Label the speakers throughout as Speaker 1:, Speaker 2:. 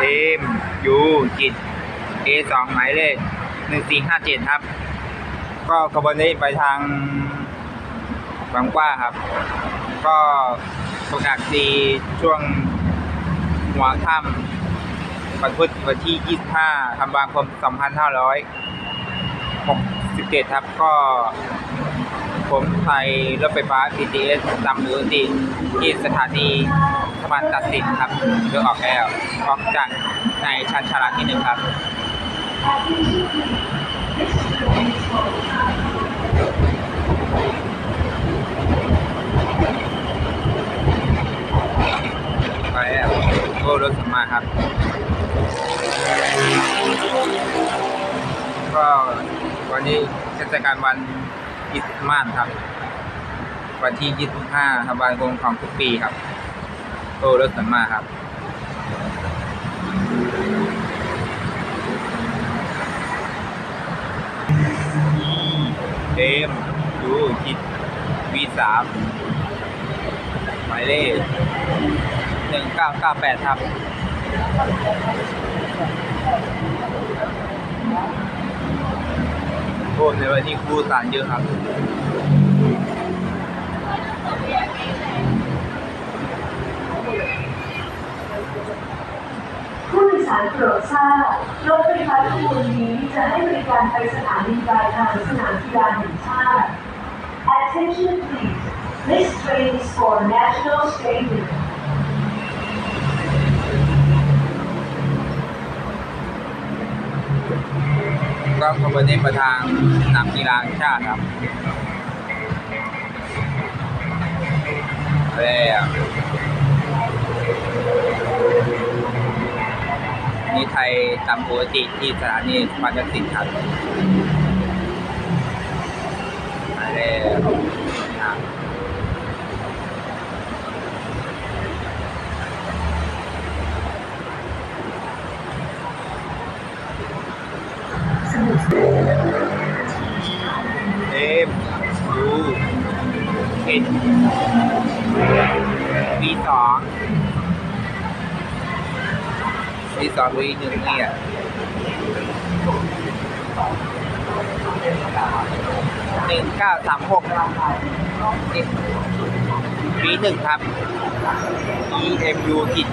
Speaker 1: เอ็มยูจิตเอสองหมายเลขหนึ่งสี่ห้าเจ็ดครับ ก็ขบวนนี้ไปทางบางกว้าครับ ก็ประกาศดีช่วงหัวค่ำวันพุธวันที่25ธันวาคม2567ครับก็ ผมไปรถไฟฟ้า BTS ตามปกติที่สถานีสะพานตัดสินครับเพื่อออกแล้วออกจากในชันชาลาที่หนึ่งครับไปแล้วโอ้รถสมมาครับ ก็วันนี้เทศกาลวัน คริสมาสครับ วันที่ 25ธันวาคมของทุกปีครับโอ้รถสมมาครับเอ็มดูจิตวีสามหมายเลขหนึ่งเก้าเก้าแปดครับ โอ้ในวันที่ครูสารเยอะครับ
Speaker 2: ผู้โดยสารโปรดทราบรถไฟฟ้าขบวนนี้จะให้บริการไปสถานีปลายทางสนามกีฬาแห่งชาติ Attention please This train is for National Stadium
Speaker 1: ก็ขบวนนี้ประทางสนามกีฬาชาติครับแล้วนี่ไทยตามปกติที่สถานีปานสินครับมาแล้วครับ เอ็มยูเอ็นวีสองวีสองวีหนึ่งเนี่ยหนึ่งเก้าสามหกวีหนึ่งครับ EMU กิจ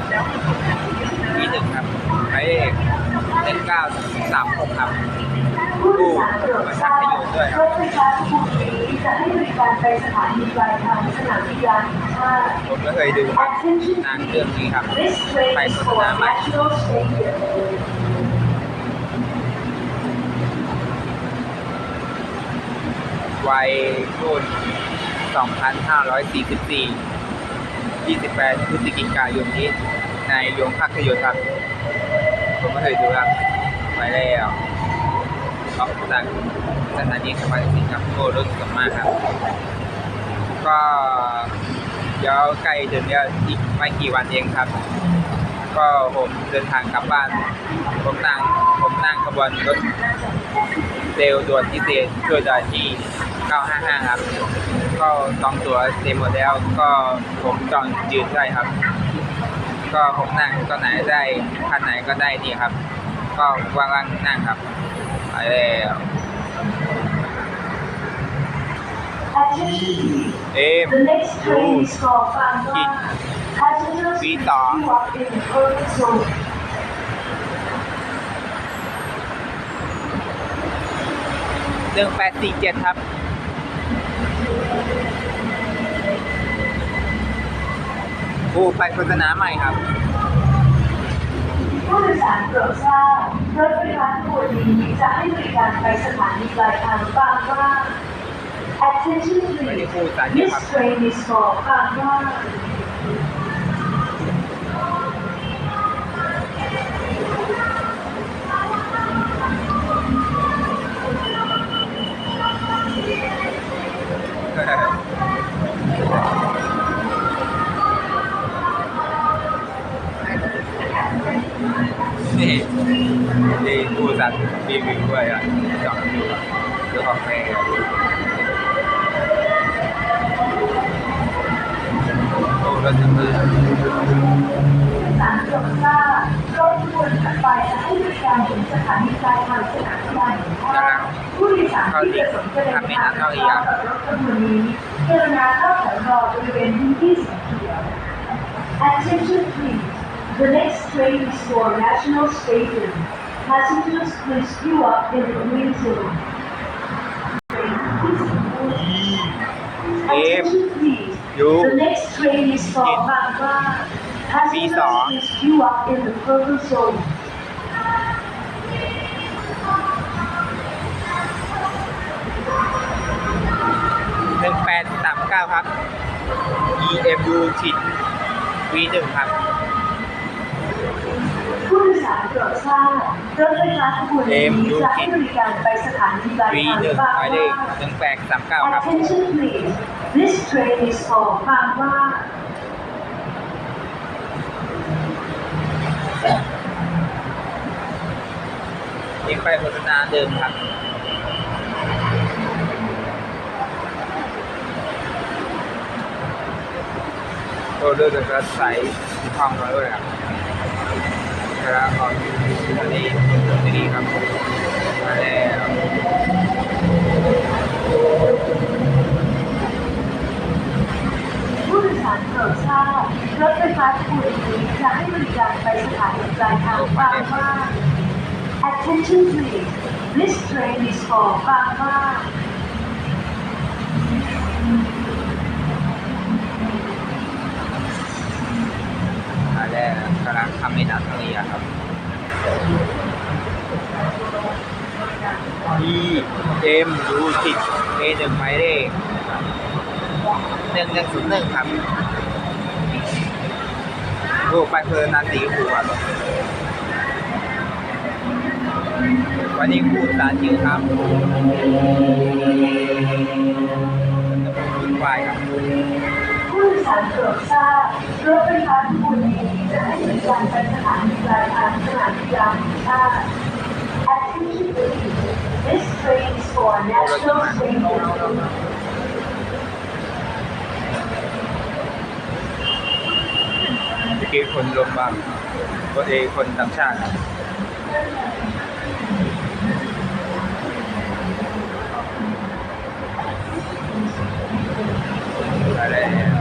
Speaker 1: วีหนึ่งครับหมายเลขหนึ่งเก้าสามหกครับ
Speaker 2: ผู้โดยสารโปรดทราบรถไฟฟ้าขบวนนี้จะให้บริการไปสถานีปลายทางสนามกีฬาแห่งชา
Speaker 1: ผมก็เคยดูครับนางเรื่องนี้ครับไป
Speaker 2: is
Speaker 1: โฆษ
Speaker 2: for
Speaker 1: ณาม่
Speaker 2: National Stadium
Speaker 1: วัยรุ่น 2544 28พฤศจิกายนนี้ ในโรงภาพยนตร์ครับ ผมก็เคยดูครับ ไปแล้ว ออกจากสถานีสมาธิครับโอ้รู้สึกมากครับ ก็เดี๋ยวใกล้ถึงเนี่ยอีกไม่กี่วันเองครับ ก็ผมเดินทางกลับบ้าน ผมนั่งผมนั่งขบวนรถเร็วด่วนพิเศษช่วยด้ที่ 955 ครับ ก็จองตั๋วเต็มหมดแล้ว ก็ผมจองยืนได้ครับ ก็ผมนั่งก็ไหนได้คันไหนก็ได้นี่ครับ ก็ว่างๆนั่งครับ ไปแล้วเอ็มยู
Speaker 2: กิวีต่อ
Speaker 1: หนึ่งแปดสี่เจ็ดครับโอ้ไปโฆษณาใหม่ครับ
Speaker 2: ผู้โดยสารโปรดทราบรถไฟฟ้าขบวนนี้จะให้บริการไปสถานีปลายทางบางว่า Attention please this train is for Bangla.
Speaker 1: รีวิวด้วยอะจอดดูอะเรื่องของแม่โอ้รถจักรยาน
Speaker 2: สารโปรดทราบรถขบวนถัดไปจะให้บริการถึงสถานีปลายทางสนามกีฬาแห่งชาติผู้โดยสารที่ประสงค์จะเดินทางกับรถขบวนนี้กรุณาเข้าแถวรอบริเวณพื้นที่สีเขียว Attention please. The next train is for National Stadium. Passengers please queue up in the green zone.
Speaker 1: เอฟ
Speaker 2: Attention please.
Speaker 1: ยู
Speaker 2: The next train is for Bangla. Passengers
Speaker 1: B2
Speaker 2: please queue up in the purple zone.
Speaker 1: หนึ่งแปดสามเก้าครับ EMU ฉิด V1 ครับ
Speaker 2: ผู้โดย สารโปรดทราบรถไฟฟ้าขบวนนี้จะให้บริการไปสถานีปลายทาง
Speaker 1: V1
Speaker 2: บาง
Speaker 1: หมายเลข
Speaker 2: ว่า
Speaker 1: หนึ่งแปดสามเก้าครับ
Speaker 2: Attention please. This train is for Bangla.
Speaker 1: ยังไปโฆษณาเดิมครับโอเดอร์จะใส่ห้องมาด้วยครับแล้วออกอันนี้ที่นี่ครับ มาแล้ว
Speaker 2: ผู้โดยสารโปรดทราบรถไฟฟ้าขบวนนี้จะให้บริการไปสถานีปลายทางบางว่า Attention please. This train is for Bangla.
Speaker 1: มา แล้วกำลังทำในนัดนี้อะครับดีเอ็มดูสิเอหนึ่งหมายเลขหนึ่งหนึ่งศูนย์หนึ่งครับลูกไปเพลินนันสีชมพูครับวันนี้พูดสารจิวครับคุณควายครับ
Speaker 2: ผู้โดยสารโปรดทราบรถไฟฟ้าขบวนนี้จะให้บริการไปสถานีปลายทางสนามกีฬาแห่งชาติ Attention please. This train is for National Stadium.
Speaker 1: เมื่อกี้คนลงบ้างตัวเอคนต่างชาติอะไรก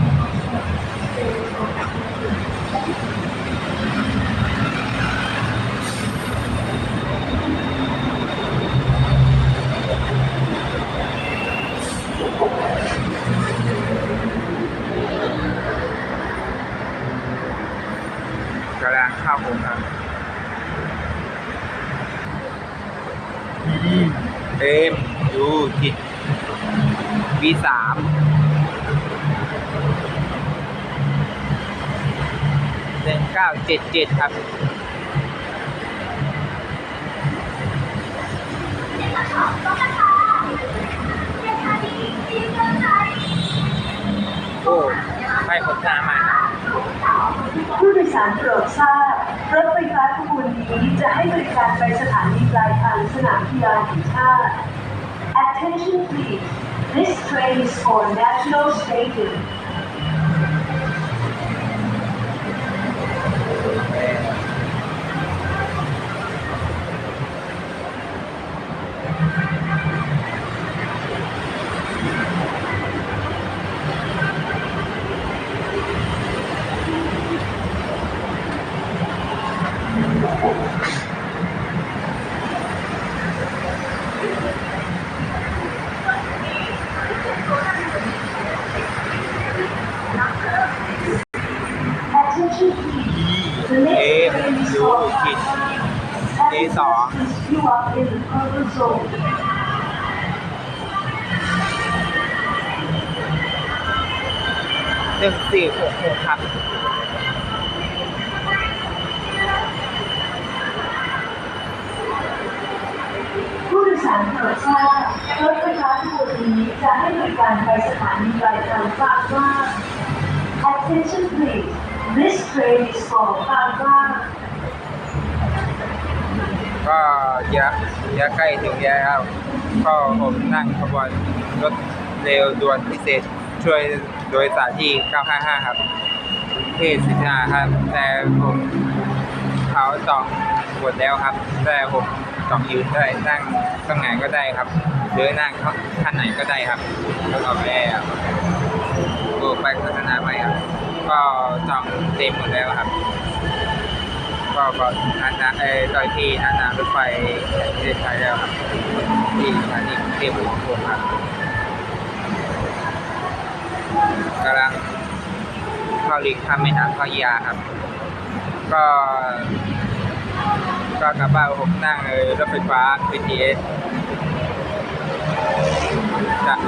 Speaker 1: จ็ดเจ็ดครับ โอ้ไม่ผมหน้ามา
Speaker 2: ผู้โดยสารโปรดทราบรถไฟฟ้าขบวนนี้จะให้บริการไปสถานีปลายทางสนามกีฬาแห่งชาติ Attention please this train is for National Stadium the purple zone.
Speaker 1: หนึ่งสี่หกหกครับ
Speaker 2: ผู้โดยสารโปรดทราบรถไฟฟ้าขบวนนี้จะให้บริการไปสถานีปลายทางบางว่า Attention please. This train is for Bangla.
Speaker 1: ก็ เยอะเยอะใกล้ถึงแล้วครับก็ผมนั่งขบวนรถเร็วด่วนพิเศษช่วยโดยสารที่ 955 ครับเทศสิทธาครับ แต่ผมเขาจองหมดแล้วครับ แต่ผมจองยืนได้นั่งตรงไหนก็ได้ครับหรือนั่งท่านไหนก็ได้ครับแล้วก็แม่ก็ไปพัฒนาไปครับ ก็จองเต็มหมดแล้วครับ ก็ก็อันนะเออตอนที่อันนารถไฟแห่งประเทศไทยแล้วครับที่สถานีกรุงเทพหลวงครับกำลังเข้าลิงข้ามแม่น้ำข้ายาครับ ก็ ก็กลับบ้านผมนั่งเออรถไฟฟ้า BTS จาก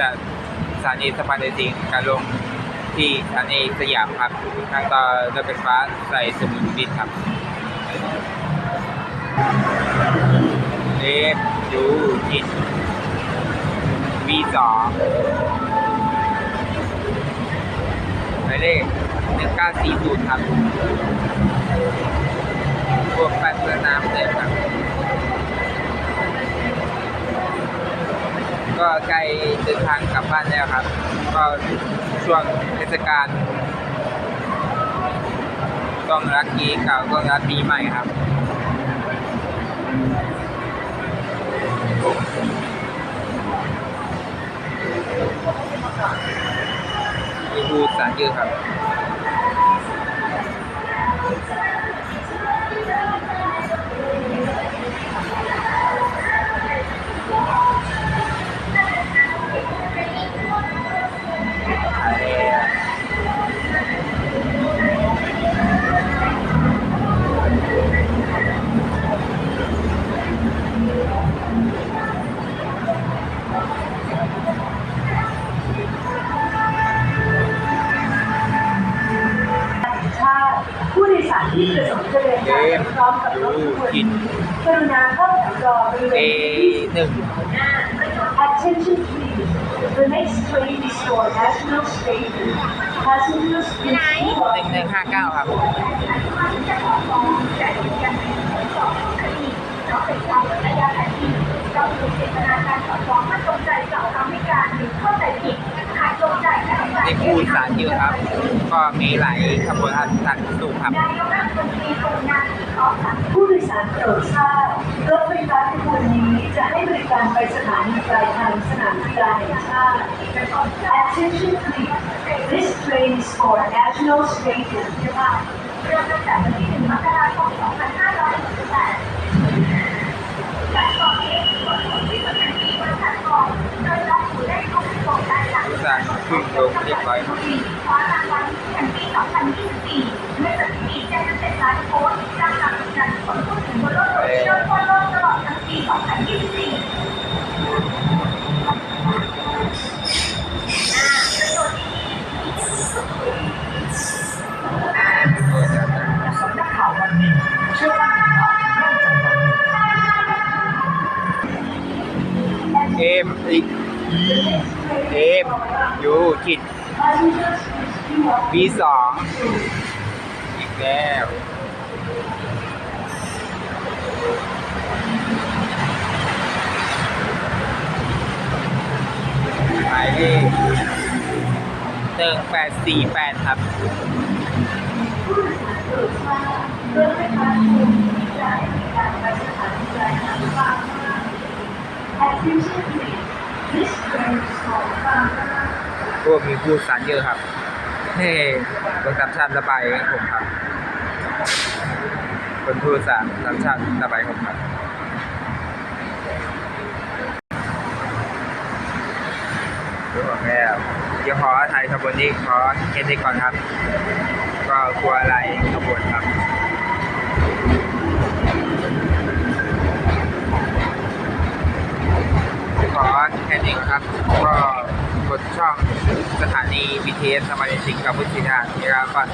Speaker 1: จากสถานีสะพานเดซิงการลง ที่สถานีสยามครับทางต่อรถไฟฟ้าใส่สมุนบินครับเอฟยูจิตวีสองหมายเลขหนึ่งเก้าสี่ศูนย์ครับพวกแป้งเพื่อน้ำเต็มครับก็ใกล้เดินทางกลับบ้านแล้วครับ ก็ ช่วงเทศกาลต้องรักกีเก่าต้องรักปีใหม่ครับมีพูสารยืดครับ
Speaker 2: สารที่ประสงค์จะเดินทางพร้อมกับรถขบวนนี้กรุณาเข้าแถวรอบริเวณที่
Speaker 1: หนึ่ง
Speaker 2: Attention please. The next train is for National Station. Passengers please
Speaker 1: หนึ่งหนึ่งห้าเก้าครับในพูดสารยืด ในครับ ก็มีหลายขบวนการสารสูงครับ
Speaker 2: ผู้โดยสารโปรดทราบรถไฟฟ้าขบวนนี้จะให้บริการไปสถานีปลายทางสนามกีฬาแห่งชาติ Attention please. This train is for National Stadium. เริ่มตั้งแต่วันที่1มกราคม2568 ทั่วโลกตลอดทั้งปี2024สำนักข่าววันนี้เอว่าข่าวเริ่มจากวันนี้
Speaker 1: เอ็มอยูจิต บีสองอีกแล้วหมายเลขหนึ่งแปดสี่แปดครับ วกมีพูดสารเยอะครับเฮ้คนต่างชาติระบายให้ผมครับ คนพูดสารต่างชาติระบายผมครับดูของแล้วเดี๋ยวขอถ่ายขบวนนี้ขอเก็นนี้ก่อนครับ ก็กลัวอะไรขบวนครับ ขอแค่นี้ก่อนครับ ก็กด ช่องสถานี BTS สมาชิกกับพุทธิทานนี่ครับก่อน